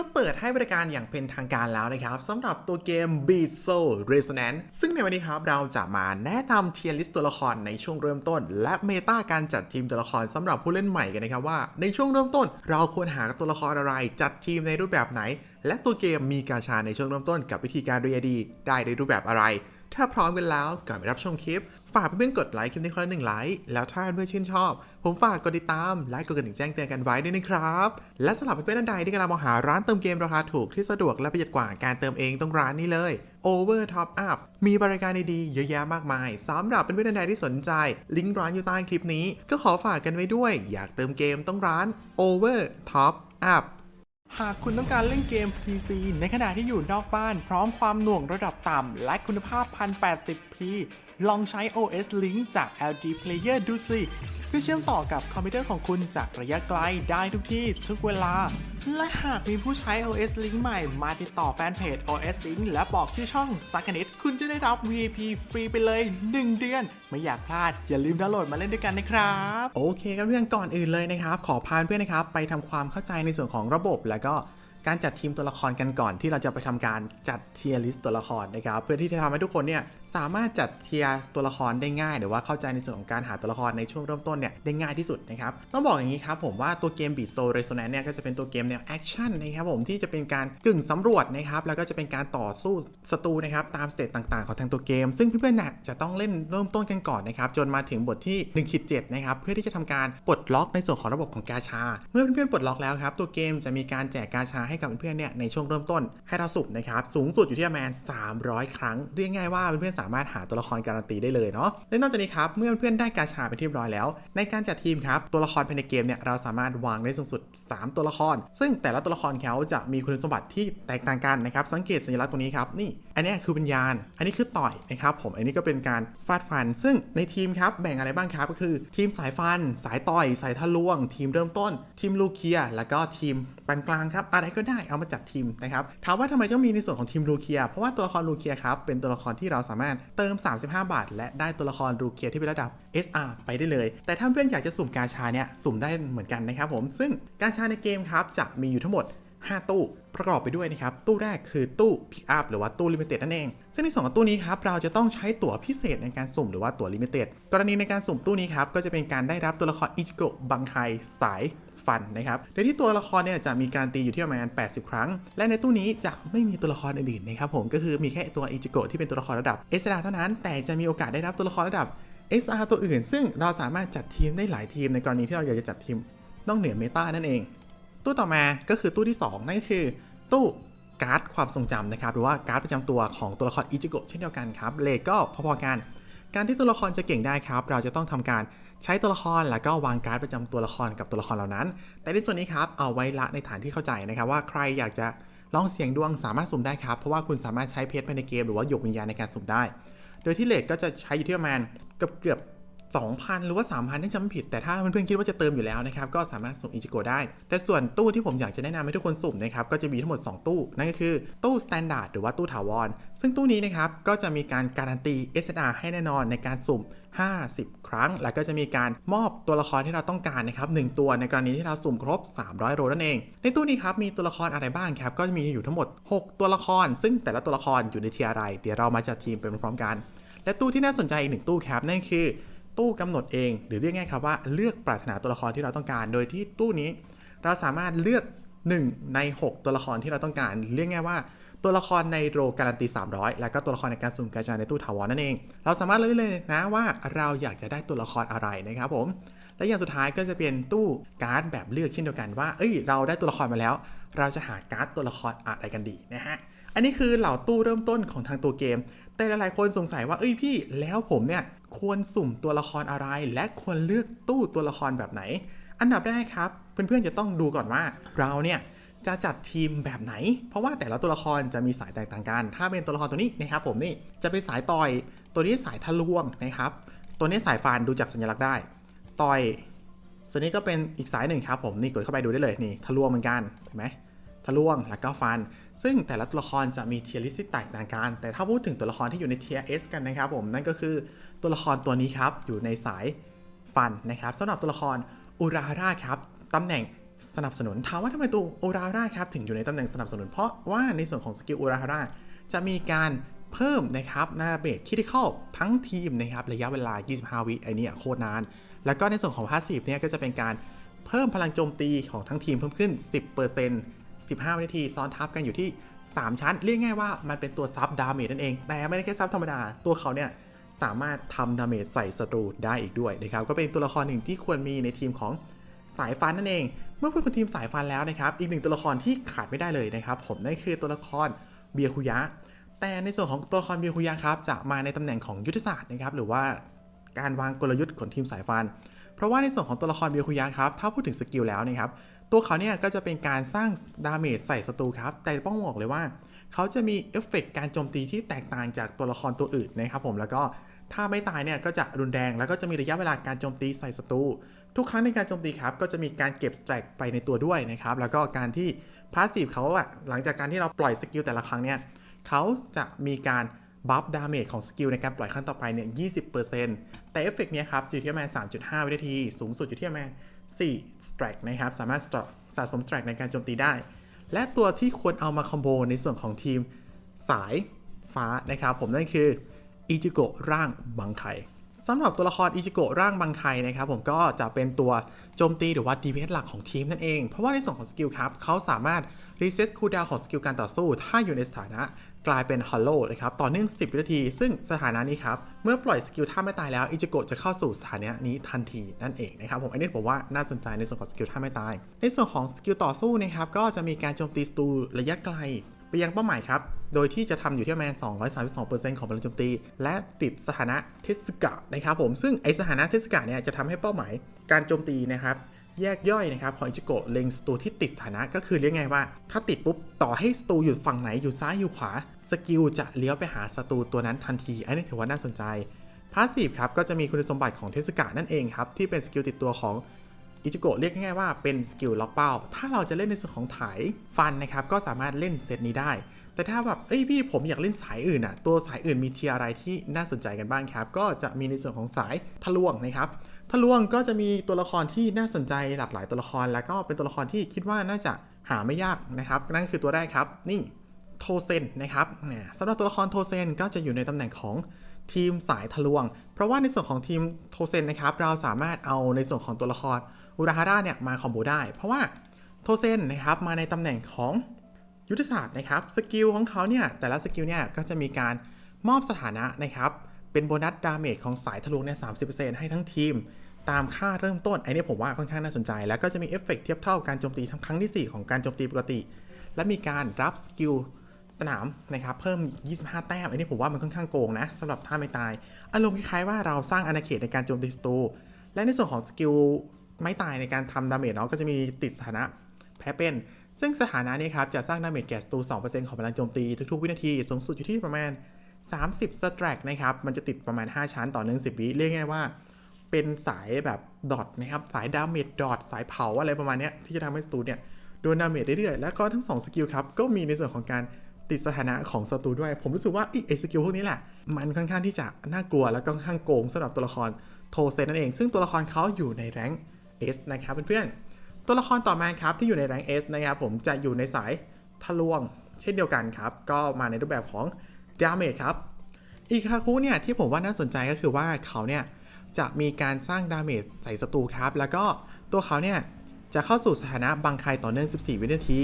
ก็เปิดให้บริการอย่างเป็นทางการแล้วนะครับสำหรับตัวเกม Beat Soul Resonance ซึ่งในวันนี้ครับเราจะมาแนะนำเทียร์ลิสต์ตัวละครในช่วงเริ่มต้น และเมตาการจัดทีมตัวละครสำหรับผู้เล่นใหม่กันนะครับว่าในช่วงเริ่มต้น เราควรหาตัวละครอะไรจัดทีมในรูปแบบไหน และตัวเกมมีกาชาในช่วงเริ่มต้น กับวิธีการเรียดี ได้ในรูปแบบอะไร ถ้าพร้อมกันแล้วก่อนไปรับชมคลิป ฝากเพื่อนๆกดไลค์คลิปนี้คนละหนึ่งไลค์แล้วถ้าเพื่อนๆชื่นชอบ ผมฝากกดติดตามและกดกระดิ่งแจ้งเตือนกันไว้ด้วยนะครับ และสำหรับเพื่อนๆท่านใดที่กำลังมองหาร้านเติมเกมราคาถูกที่สะดวกและประหยัดกว่าการเติมเองต้องร้านนี้เลย Over Top Up มีบริการดีๆเยอะแยะมากมายสำหรับเพื่อนๆท่านใดที่สนใจ ลิงก์ร้านอยู่ใต้คลิปนี้ ก็ขอฝากกันไว้ด้วย อยากเติมเกมต้องร้าน Over Top Up หากคุณต้องการเล่นเกม PC ในขณะที่อยู่นอกบ้าน พร้อมความหน่วงระดับต่ำและคุณภาพ 1080p ลองใช้ OS Link จาก LG Player ดูสิเพื่อเชื่อมต่อกับคอมพิวเตอร์ของคุณจากระยะไกลได้ทุกที่ทุกเวลา และหากมีผู้ใช้ OS Link ใหม่มาติดต่อแฟนเพจ OS Link และบอกชื่ช่องสักนิดคุณจะได้รับ VIP ฟรีไปเลย 1 เดือน ไม่อยากพลาด อย่าลืมดาวน์โหลดมาเล่นด้วยกันนะครับ โอเคครับเพื่อนก่อนอื่นเลยนะครับ ขอพาเพื่อนนะครับ ไปทำความเข้าใจในส่วนของระบบแล้วก็การจัดทีมตัวละครกันก่อนที่เราจะไปทำการจัดเทียร์ลิสต์ตัวละครนะครับ เพื่อที่จะทำให้ทุกคนเนี่ยสามารถจัดเทียร์ตัวละครได้ง่ายหรือว่าเข้าใจในส่วนของการหาตัวละครในช่วงเริ่มต้นเนี่ยได้ง่ายที่สุดนะครับต้องบอกอย่างนี้ครับผมว่าตัวเกม Beat Soul Resonance เนี่ยก็จะเป็นตัวเกมแนวแอคชั่นนะครับผมที่จะเป็นการกึ่งสำรวจนะครับแล้วก็จะเป็นการต่อสู้ศัตรูนะครับตามสเตจต่างๆ ของทางตัวเกม ซึ่งเพื่อนๆน่ะจะต้องเล่นเริ่มต้นกันก่อนนะครับจนมาถึงบทที่1ขีด7นะครับเพื่อที่จะทำการปลดล็อกในส่วนของระบบของกาชา เมื่อเพื่อนๆปลดล็อกแล้วครับตัวเกมจะมีการแจกกาชาให้กับเพื่อนๆเนี่ยในช่วงเริ่มต้นให้เราสุ่มนะครับสูงสุดอยู่ที่ประมาณ300 ครั้งเรียกง่ายว่าเพื่อนๆสามารถหาตัวละครการันตีได้เลยเนาะและนอกจากนี้ครับเมื่อเพื่อนได้กาชาไปที่เรียบร้อยแล้ว ในการจัดทีมครับตัวละครภายในเกมเนี่ยเราสามารถวางได้สูงสุด 3 ตัวละคร ซึ่งแต่ละตัวละครเขาจะมีคุณสมบัติที่แตกต่างกันนะครับสังเกตสัญลักษณ์ตรงนี้ครับนี่อันนี้คือวิญญาณ อันนี้คือต่อยนะครับผมอันนี้ก็เป็นการฟาดฟัน ซึ่งในทีมครับแบ่งอะไรบ้างครับก็คือทีมสายฟัน สายต่อย สายทะลวง ทีมเริ่มต้น ทีมลูเคียแล้วก็ทีมปานกลางครับอะไรก็ได้เอามาจัดทีมนะครับถามว่าทำไมต้องมีในส่วนของทีมลูเคียเพราะว่าตัวละครลูเคียครับเป็นตัวละครที่เราสามารถเติม 35 บาท และได้ตัวละครลูเคียที่เป็นระดับ SR ไปได้เลย แต่ถ้าเพื่อนอยากจะสุ่มกาชาเนี่ยสุ่มได้เหมือนกันนะครับผมซึ่งกาชาในเกมครับจะมีอยู่ทั้งหมด 5 ตู้ประกอบไปด้วยนะครับ ตู้แรกคือตู้พิกอัพหรือว่าตู้ลิมิเต็ดนั่นเอง ซึ่งในสองตู้นี้ครับ เราจะต้องใช้ตั๋วพิเศษในการสุ่มหรือว่าตั๋วลิมิเต็ดกรณีในการสุ่มตู้นี้ครับ ก็จะเป็นการได้รับตัวละครอิจิโกะบังไคสาย ฟันนะครับโดยที่ตัวละครเนี่ยจะมีการตีอยู่ที่ประมาณ 80 ครั้ง และในตู้นี้จะไม่มีตัวละครอื่นๆนะครับผมก็คือมีแค่ตัวอิจิโกะที่เป็นตัวละครระดับ s อ r เท่านั้น แต่จะมีโอกาสได้รับตัวละครระดับ SR ตัวอื่น ซึ่งเราสามารถจัดทีมได้หลายทีมในกรณีที่เราอยากจะจัดทีมนอกเหนือเมตานั่นเอง ตู้ต่อมาก็คือตู้ที่ 2 นั่นก็คือ ตู้การ์ดความทรงจำนะครับหรือว่าการ์ดประจำตัวของตัวละครอิจิโกะเช่นเดียวกันครับเลทก็พอๆกัน การที่ตัวละครจะเก่งได้ครับ เราจะต้องทำการ ใช้ตัวละครแล้วก็วางการ์ดประจำตัวละครกับตัวละครเหล่านั้น แต่ในส่วนนี้ครับเอาไว้ละในฐานที่เข้าใจนะครับว่าใครอยากจะลองเสี่ยงดวงสามารถสุ่มได้ครับ เพราะว่าคุณสามารถใช้เพชรภายในเกมหรือว่าหยกวิญญาณในการสุ่มได้ โดยที่เลทก็จะใช้อยู่ที่ประมาณเกือบเกือบ2,000 หรือว่า 3,000ถ้าจำไม่ผิด แต่ถ้าเพื่อนๆคิดว่าจะเติมอยู่แล้วนะครับ ก็สามารถสุ่มอิจิโกได้ แต่ส่วนตู้ที่ผมอยากจะแนะนำให้ทุกคนสุ่มนะครับ ก็จะมีทั้งหมด 2 ตู้ นั่นก็คือตู้สแตนดาร์ดหรือว่าตู้ถาวร ซึ่งตู้นี้นะครับ ก็จะมีการการันตี SR ให้แน่นอนในการสุ่ม 50 ครั้ง แล้วก็จะมีการมอบตัวละครที่เราต้องการนะครับ1ตัวในกรณีที่เราสุ่มครบ 300 โรนั่นเอง ในตู้นี้ครับมีตัวละครอะไรบ้างครับก็จะมีอยู่ทั้งหมด 6 ตัวละคร ซึ่งแต่ละตัวละครอยู่ในเทียอะไร เดี๋ยวเรามาจัดทีมไปพร้อมกัน และตู้ที่น่าสนใจอีกหนึ่งตู้ครับนั่นคือ ตู้กำหนดเอง หรือเรียกง่ายครับว่าเลือกปรารถนาตัวละครที่เราต้องการ โดยที่ตู้นี้ เราสามารถเลือก 1 ใน 6 ตัวละครที่เราต้องการ เรียกง่ายว่า ตัวละครในโรการันตี 300 แล้วก็ตัวละครในการสุ่มกาชาในตู้ถาวรนั่นเอง เราสามารถเลือกได้เลยนะว่าเราอยากจะได้ตัวละครอะไรนะครับผม และอย่างสุดท้ายก็จะเป็นตู้การ์ดแบบเลือกเช่นเดียวกันว่า เอ้ย เราได้ตัวละครมาแล้ว เราจะหาการ์ดตัวละครอะไรกันดีนะฮะ อันนี้คือเหล่าตู้เริ่มต้นของทางตัวเกม แต่หลายๆคนสงสัยว่า เอ้ยพี่ แล้วผมเนี่ยควรสุ่มตัวละครอะไร และควรเลือกตู้ตัวละครแบบไหน อันดับแรกครับ เพื่อนๆจะต้องดูก่อนว่าเราเนี่ย จะจัดทีมแบบไหน เพราะว่าแต่ละตัวละครจะมีสายแตกต่างกัน ถ้าเป็นตัวละครตัวนี้นะครับผมนี่จะเป็นสายต่อย ตัวนี้สายทะลวงนะครับ ตัวนี้สายฟันดูจากสัญลักษณ์ได้ ต่อยส่วนนี้ก็เป็นอีกสายหนึ่งครับผมนี่กดเข้าไปดูได้เลยนี่ทะลวงเหมือนกันเห็นไหมทะลวงแล้วก็ฟัน ซึ่งแต่ละตัวละครจะมีเทียร์ลิสต์แตกต่างกัน แต่ถ้าพูดถึงตัวละครที่อยู่ในเทียร์ S กันนะครับผมนั่นก็คือตัวละครตัวนี้ครับอยู่ในสายฟันนะครับสำหรับตัวละครอุราราครับตำแหน่ง สนับสนุนถามว่าทำไมตัวโอราร่าครับถึงอยู่ในตำแหน่งสนับสนุนเพราะว่าในส่วนของสกิลโอราร่าจะมีการเพิ่มนะครับหน้าเบสคิด i ค a l ทั้งทีมนะครับระยะเวลา 25 วิไอ้เนี่ยโคตรนาน แล้วก็ในส่วนของพาสซีฟเนี่ยก็จะเป็นการเพิ่มพลังโจมตีของทั้งทีมเพิ่มขึ้น 10% 15 วินาทีซ้อนทับกันอยู่ที่ 3 ชั้น เรียกง่ายว่ามันเป็นตัวซับดาเมจนั่นเอง แต่ไม่ได้แค่ซับธรรมดา ตัวเขาเนี่ยสามารถทำดาเมจใส่ศัตรูได้อีกด้วยนะครับ ก็เป็นตัวละครหนึ่งที่ควรมีในทีมของสายฟันนั่นเอง เมื่อพูดถึงทีมสายฟันแล้วนะครับอีกหนึ่งตัวละครที่ขาดไม่ได้เลยนะครับผมนั่นคือตัวละครเบียคุยะ แต่ในส่วนของตัวละครเบียคุยะครับจะมาในตำแหน่งของยุทธศาสตร์นะครับหรือว่าการวางกลยุทธ์ของทีมสายฟัน เพราะว่าในส่วนของตัวละครเบียคุยะครับถ้าพูดถึงสกิลแล้วนะครับตัวเขาเนี่ยก็จะเป็นการสร้างดาเมจใส่ศัตรูครับแต่ต้องบอกเลยว่า เขาจะมีเอฟเฟกต์การโจมตีที่แตกต่างจากตัวละครตัวอื่นนะครับผมแล้วก็ถ้าไม่ตายเนี่ยก็จะรุนแรงแล้วก็จะมีระยะเวลาการโจมตีใส่ศัตรู ทุกครั้งในการโจมตีครับก็จะมีการเก็บสแตรกไปในตัวด้วยนะครับแล้วก็การที่พาสซีฟเขาอะหลังจากการที่เราปล่อยสกิลแต่ละครั้งเนี่ยเขาจะมีการบัฟดาเมจของสกิลในการปล่อยขั้นต่อไปเนี่ย 20%แต่เอฟเฟกต์เนี้ยครับอยู่ที่ประมาณ 3.5 วินาที สูงสุดอยู่ที่ประมาณ4 strike นะครับ สามารถสะสม strike ในการโจมตีได้ และตัวที่ควรเอามาคอมโบในส่วนของทีมสายฟ้านะครับ ผมนั่นคืออิจิโกะร่างบังไค สำหรับตัวละครอิจิโกะร่างบังไคนะครับผมก็จะเป็นตัวโจมตีหรือว่า DPS หลักของทีมนั่นเอง เพราะว่าในส่วนของสกิลครับเขาสามารถรีเซ็ตคูลดาวของสกิลการต่อสู้ ถ้าอยู่ในสถานะกลายเป็นฮอลโลนะครับต่อเนื่อง 10 วินาที ซึ่งสถานะนี้ครับ เมื่อปล่อยสกิลท่าไม่ตายแล้วอิจิโกะจะเข้าสู่สถานะนี้ทันทีนั่นเองนะครับผมอันนี้ผมว่าน่าสนใจในส่วนของสกิลท่าไม่ตาย ในส่วนของสกิลต่อสู้นะครับก็จะมีการโจมตีศัตรูระยะไกล ไปยังเป้าหมายครับ โดยที่จะทำอยู่ที่ประมาณ 232%ของพลังโจมตี และติดสถานะเทสกะนะครับผม ซึ่งไอสถานะเทสกะเนี่ยจะทำให้เป้าหมายการโจมตีนะครับแยกย่อยนะครับของอิจิโกะเล็งศัตรูที่ติดสถานะก็คือเรียกไงว่า ถ้าติดปุ๊บ ต่อให้ศัตรูอยู่ฝั่งไหนอยู่ซ้ายอยู่ขวา สกิลจะเลี้ยวไปหาศัตรูตัวนั้นทันที อันนี้ถือว่าน่าสนใจพาสซีฟครับก็จะมีคุณสมบัติของเทสกะนั่นเองครับที่เป็นสกิลติดตัวของ อิจิโกะเรียกง่ายๆว่าเป็นสกิลล็อกเป้า ถ้าเราจะเล่นในส่วนของถ่ายฟันนะครับ ก็สามารถเล่นเซตนี้ได้ แต่ถ้าแบบ เอ้ยพี่ผมอยากเล่นสายอื่นอะ ตัวสายอื่นมีเทียอะไรที่น่าสนใจกันบ้างครับ ก็จะมีในส่วนของสายทะลวงนะครับ ทะลวงก็จะมีตัวละครที่น่าสนใจหลากหลายตัวละคร แล้วก็เป็นตัวละครที่คิดว่าน่าจะหาไม่ยากนะครับ นั่นคือตัวแรกครับ นี่โทเซนนะครับสำหรับตัวละครโทเซนก็จะอยู่ในตำแหน่งของทีมสายทะลวง เพราะว่าในส่วนของทีมโทเซนนะครับ เราสามารถเอาในส่วนของตัวละคร อุราฮาร่าเนี่ยมาคอมโบได้ เพราะว่าโทเซนนะครับมาในตำแหน่งของยุทธศาสตร์นะครับสกิลของเขาเนี่ยแต่ละสกิลเนี่ยก็จะมีการมอบสถานะนะครับเป็นโบนัสดาเมจของสายทะลวงเนี่ย30%ให้ทั้งทีม ตามค่าเริ่มต้นไอ้นี่ผมว่าค่อนข้างน่าสนใจ แล้วก็จะมีเอฟเฟกต์เทียบเท่าการโจมตีทั้งครั้งที่ 4 ของการโจมตีปกติ และมีการรับสกิลสนามนะครับเพิ่มอีก25 แต้มไอ้นี่ผมว่ามันค่อนข้างโกงนะสำหรับท่าไม่ตาย อารมณ์คล้ายๆว่าเราสร้างอาณาเขตในการโจมตีศัตรูและในส่วนของสกิล ไม่ตายในการทำดาเมจเนาะก็จะมีติดสถานะแพ้เป็น ซึ่งสถานะนี้ครับจะสร้างดาเมจแก่ศัตรู2%ของพลังโจมตีทุกๆ วินาที สูงสุดอยู่ที่ประมาณ 30สแตรกนะครับ มันจะติดประมาณ 5 ชั้นต่อเนื่อง10วิเรียกง่ายว่า เป็นสายแบบดอทนะครับสายดาเมจดอทสายเผาอะไรประมาณเนี้ยที่จะทำให้ศัตรูเนี่ยโดนดาเมจเรื่อยๆแล้วก็ทั้ง2สกิลครับก็มีในส่วนของการติดสถานะของศัตรูด้วย ผมรู้สึกว่าไอ้สกิลพวกนี้แหละ มันค่อนข้างที่จะน่ากลัวแล้วก็ค่อนข้างโกงสำหรับตัวละครโทเซนนั่นเอง ซึ่งตัวละครเขาอยู่ในแรงค์ S นะครับเพื่อนๆ ตัวละครต่อมาครับที่อยู่ในแรง S นะครับผมจะอยู่ในสายทะลวง เช่นเดียวกันครับ ก็มาในรูปแบบของดาเมจครับ อีกคาคุเนี่ยที่ผมว่าน่าสนใจก็คือว่าเขาเนี่ยจะมีการสร้างดาเมจใส่ศัตรูครับ แล้วก็ตัวเขาเนี่ยจะเข้าสู่สถานะบังไคต่อเนื่อง 14 วินาที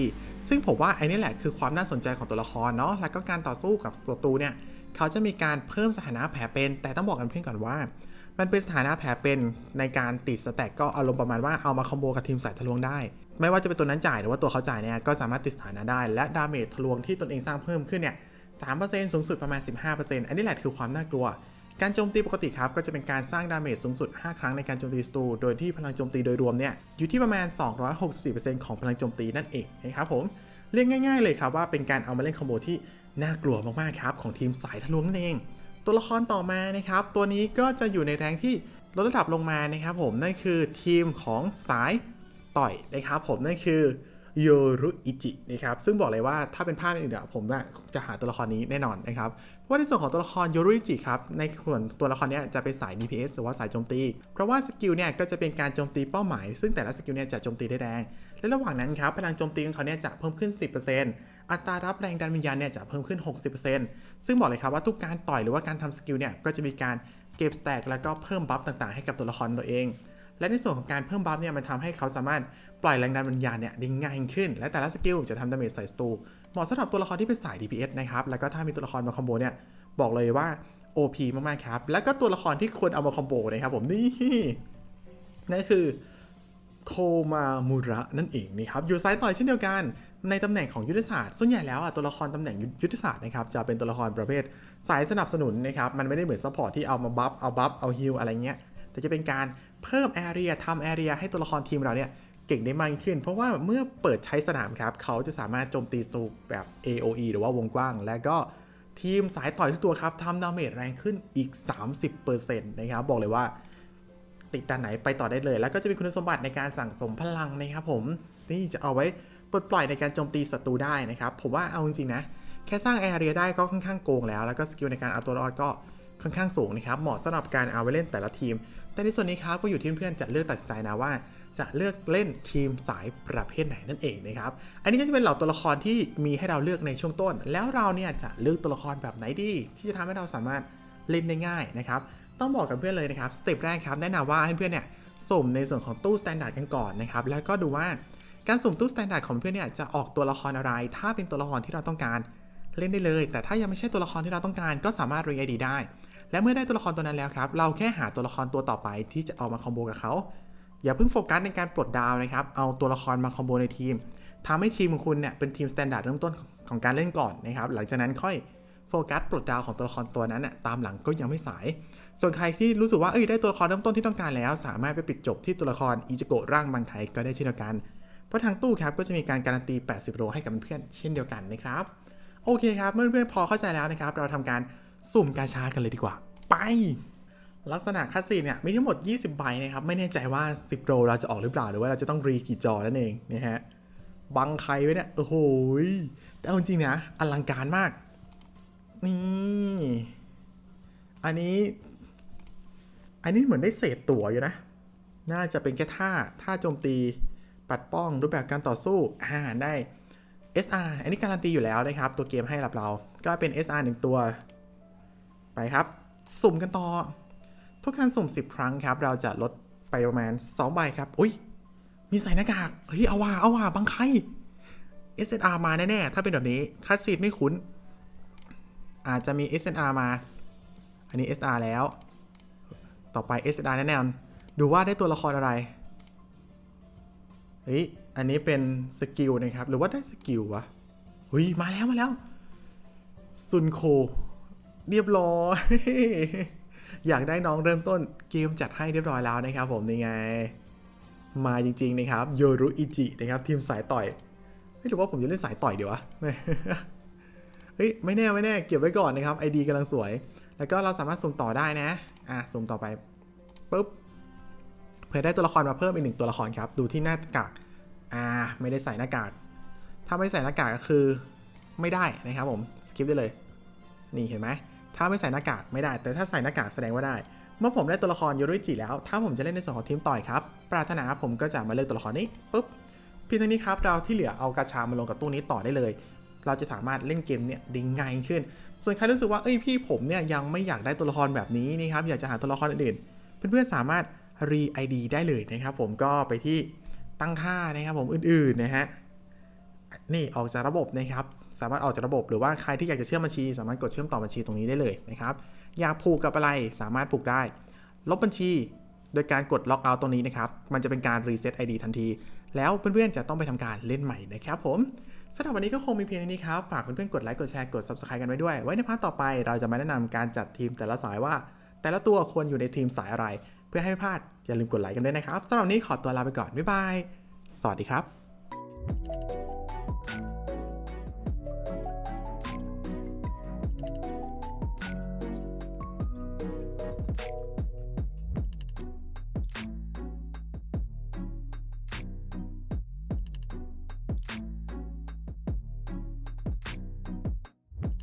ซึ่งผมว่าไอ้นี่แหละคือความน่าสนใจของตัวละครเนาะ แล้วก็การต่อสู้กับศัตรูเนี่ย เขาจะมีการเพิ่มสถานะแผลเป็น แต่ต้องบอกกันเพื่อนก่อนว่า มันเป็นสถานะแผลเป็นในการติดสแต็กก็อารมณ์ประมาณว่าเอามาคอมโบกับทีมสายทะลวงได้ ไม่ว่าจะเป็นตัวนั้นจ่ายหรือว่าตัวเขาจ่ายเนี่ยก็สามารถติดสถานะได้ และดาเมจทะลวงที่ตนเองสร้างเพิ่มขึ้นเนี่ย3%สูงสุดประมาณ 15%อันนี้แหละคือความน่ากลัว การโจมตีปกติครับก็จะเป็นการสร้างดาเมจสูงสุด 5 ครั้งในการโจมตีศัตรูโดยที่พลังโจมตีโดยรวมเนี่ยอยู่ที่ประมาณ 264%ของพลังโจมตีนั่นเองนะครับผมเรียกง่าย ๆ เลยครับว่าเป็นการเอามาเล่นคอมโบที่น่ากลัวมากๆครับของทีมสายทะลวงนั่นเอง ตัวละครต่อมานะครับ ตัวนี้ก็จะอยู่ในแรงที่ลดระดับลงมานะครับผมนั่นคือทีมของสายต่อยนะครับผมนั่นคือโยรุอิจินะครับซึ่งบอกเลยว่าถ้าเป็นภาคอื่นอะผมว่าจะหาตัวละครนี้แน่นอนนะครับเพราะว่าในส่วนของตัวละครโยรุอิจิครับในส่วนตัวละครนี้จะเป็นสาย DPS หรือว่าสายโจมตี เพราะว่าสกิลเนี่ยก็จะเป็นการโจมตีเป้าหมาย ซึ่งแต่ละสกิลเนี่ยจะโจมตีได้แรงและและระหว่างนั้นครับพลังโจมตีของเขาเนี่ยจะเพิ่มขึ้น 10% อัตรารับแรงดันวิญญาณเนี่ยจะเพิ่มขึ้น 60%ซึ่งบอกเลยครับว่าทุกการต่อยหรือว่าการทำสกิลเนี่ยก็จะมีการเก็บสแต็กแล้วก็เพิ่มบัฟต่างๆให้กับตัวละครตัวเอง และในส่วนของการเพิ่มบัฟเนี่ยมันทำให้เขาสามารถปล่อยแรงดันวิญญาณเนี่ยได้ง่ายขึ้น และแต่ละสกิลจะทำดาเมจใส่สตูเหมาะสำหรับตัวละครที่เป็นสาย DPS นะครับ แล้วก็ถ้ามีตัวละครมาคอมโบเนี่ยบอกเลยว่า OP มากๆครับ แล้วก็ตัวละครที่ควรเอามาคอมโบนะครับผมนี่นั่นคือโคมามุระนั่นเองนะครับอยู่ซ้ายต่อยเช่นเดียวกัน ในตำแหน่งของยุทธศาสตร์ส่วนใหญ่แล้วอะตัวละครตำแหน่งยุทธศาสตร์นะครับจะเป็นตัวละครประเภทสายสนับสนุนนะครับมันไม่ได้เหมือนซัพพอร์ตที่เอามาบัฟเอาบัฟเอาฮิลอะไรเงี้ยแต่จะเป็นการเพิ่มแอเรียทำแอเรียให้ตัวละครทีมเราเนี่ยเก่งได้มากขึ้น เพราะว่าเมื่อเปิดใช้สนามครับเขาจะสามารถโจมตีศัตรูแบบ AOE หรือว่าวงกว้าง และก็ทีมสายต่อยทุกตัวครับทำดาเมจแรงขึ้นอีก 30%นะครับบอกเลยว่า ติดด้านไหนไปต่อได้เลย แล้วก็จะมีคุณสมบัติในการสั่งสมพลังนะครับผมที่จะเอาไว้ ปลดปล่อยในการโจมตีศัตรูได้นะครับ ผมว่าเอาจริงๆนะ แค่สร้างแอเรียได้ก็ค่อนข้างโกงแล้ว แล้วก็สกิลในการเอาตัวรอดก็ค่อนข้างสูงนะครับเหมาะสำหรับการเอาไว้เล่นแต่ละทีม แต่ในส่วนนี้ครับก็อยู่ที่เพื่อนจะเลือกตัดสินใจนะว่า จะเลือกเล่นทีมสายประเภทไหนนั่นเองนะครับอันนี้ก็จะเป็นเหล่าตัวละครที่มีให้เราเลือกในช่วงต้น แล้วเราเนี่ยจะเลือกตัวละครแบบไหนดี ที่จะทำให้เราสามารถเล่นได้ง่ายนะครับต้องบอกกับเพื่อนเลยนะครับสเต็ปแรกครับแนะนำว่าให้เพื่อนเนี่ยสุ่มในส่วนของตู้สแตนดาร์ดกันก่อนนะครับแล้วก็ดูว่า การสุ่มตู้สแตนดาร์ดของเพื่อนเนี่ยจะออกตัวละครอะไร ถ้าเป็นตัวละครที่เราต้องการเล่นได้เลย แต่ถ้ายังไม่ใช่ตัวละครที่เราต้องการก็สามารถรีไอดีได้ และเมื่อได้ตัวละครตัวนั้นแล้วครับ เราแค่หาตัวละครตัวต่อไปที่จะเอามาคอมโบกับเขา อย่าเพิ่งโฟกัสในการปลดดาวนะครับ เอาตัวละครมาคอมโบในทีมทำให้ทีมของคุณเนี่ยเป็นทีมสแตนดาร์ดเริ่มต้นของการเล่นก่อนนะครับ หลังจากนั้นค่อยโฟกัสปลดดาวของตัวละครตัวนั้นน่ะตามหลังก็ยังไม่สาย ส่วนใครที่รู้สึกว่าเอ้ยได้ตัวละครเริ่มต้นที่ต้องการแล้ว สามารถไปปิดจบที่ตัวละครอิจิโกะร่างบางไทยก็ได้เช่นเดียวกัน ราะทางตู้ครับก็จะมีการการันตี 80 โลให้กับเพื่อนเช่นเดียวกันนะครับ โอเคครับเมื่อเพื่อนๆพอเข้าใจแล้วนะครับ เราทำการสุ่มกาชากันเลยดีกว่า ไป ลักษณะคัสซีเนี่ยมีทั้งหมด 20 ใบนะครับ ไม่แน่ใจว่า 10 โลเราจะออกหรือเปล่าหรือว่าเราจะต้องรีกี่จอนั่นเองนะฮะบังใครไว้เนี่ยโอ้โหแต่เอาจริงนะอลังการมาก นี่ อันนี้อันนี้เหมือนได้เศษตั๋วอยู่นะ น่าจะเป็นแค่ท่า ท่าโจมตี ปัดป้องรูปแบบการต่อสู้อ่าได้ SR อันนี้การันตีอยู่แล้วนะครับ ตัวเกมให้รับเรา ก็เป็น SR 1 ตัว ไปครับ สุ่มกันต่อ ทุกการสุ่ม 10 ครั้งครับ เราจะลดไปประมาณ 2 ใบครับ อุ้ย มีใส่หน้ากาก เฮ้ย เอาว่าเอาว่าบางใคร SNR มาแน่ ๆ ถ้าเป็นแบบนี้คัสซีดไม่คุ้น อาจจะมี SNR มา อันนี้ SR แล้ว ต่อไป SR แน่นอนดูว่าได้ตัวละครอะไร เฮ้ย อันนี้เป็นสกิลนะครับ หรือว่าได้สกิลวะเฮ้ย มาแล้วมาแล้ว ซุนโค เรียบร้อย อยากได้น้องเริ่มต้นเกมจัดให้เรียบร้อยแล้วนะครับผมนี่ไง มาจริงๆนะครับโยรุอิจินะครับ ทีมสายต่อยไม่รู้ว่าผมจะเล่นสายต่อยเดี๋ยววะเฮ้ยไม่แน่ไม่แน่เก็บไว้ก่อนนะครับไอดีกำลังสวย แล้วก็เราสามารถสุ่มต่อได้นะ อะสุ่มต่อไปปุ๊บ เพื่อได้ตัวละครมาเพิ่มอีกหนึ่งตัวละครครับ ดูที่หน้ากาก อ่า ไม่ได้ใส่หน้ากาก ถ้าไม่ใส่หน้ากากก็คือไม่ได้นะครับผมสกิปได้เลย นี่เห็นไหม ถ้าไม่ใส่หน้ากากไม่ได้ แต่ถ้าใส่หน้ากากแสดงว่าได้ เมื่อผมได้ตัวละครโยริจิแล้ว ถ้าผมจะเล่นในส่วนของทีมต่อยครับ ปรารถนาผมก็จะมาเลือกตัวละครนี้ปุ๊บเพียงเท่านี้ครับเราที่เหลือเอากาชามาลงกับตู้นี้ต่อได้เลย เราจะสามารถเล่นเกมเนี่ยดิ้งง่ายขึ้น ส่วนใครรู้สึกว่าเอ้ยพี่ผมเนี่ยยังไม่อยากได้ตัวละครแบบนี้นี่ครับอยากจะหาตัวละครอื่นๆเพื่อนๆสามารถ รีไอดีได้เลยนะครับผมก็ไปที่ตั้งค่านะครับผมอื่นๆนะฮะนี่ออกจากระบบนะครับ สามารถออกจากระบบหรือว่าใครที่อยากจะเชื่อมบัญชี สามารถกดเชื่อมต่อบัญชีตรงนี้ได้เลยนะครับ อยากผูกกับอะไรสามารถผูกได้ ลบบัญชีโดยการกดล็อกเอาท์ตรงนี้นะครับ มันจะเป็นการรีเซ็ต ID ทันที แล้วเพื่อนๆจะต้องไปทำการเล่นใหม่นะครับผมสำหรับวันนี้ก็คงมีเพียงเท่านี้ครับ ฝากเพื่อนๆกดไลค์กดแชร์กด subscribe กันไว้ด้วย ไว้ในพาร์ทต่อไป เราจะมาแนะนำการจัดทีมแต่ละสายว่า แต่ละตัวควรอยู่ในทีมสายอะไรื่อให้ไม่พลาดอย่าลืมกดไลค์กันด้วยนะครับสำหรับนี้ขอตัวลาไปก่อนบ๊ายบาย สวัสดีครับ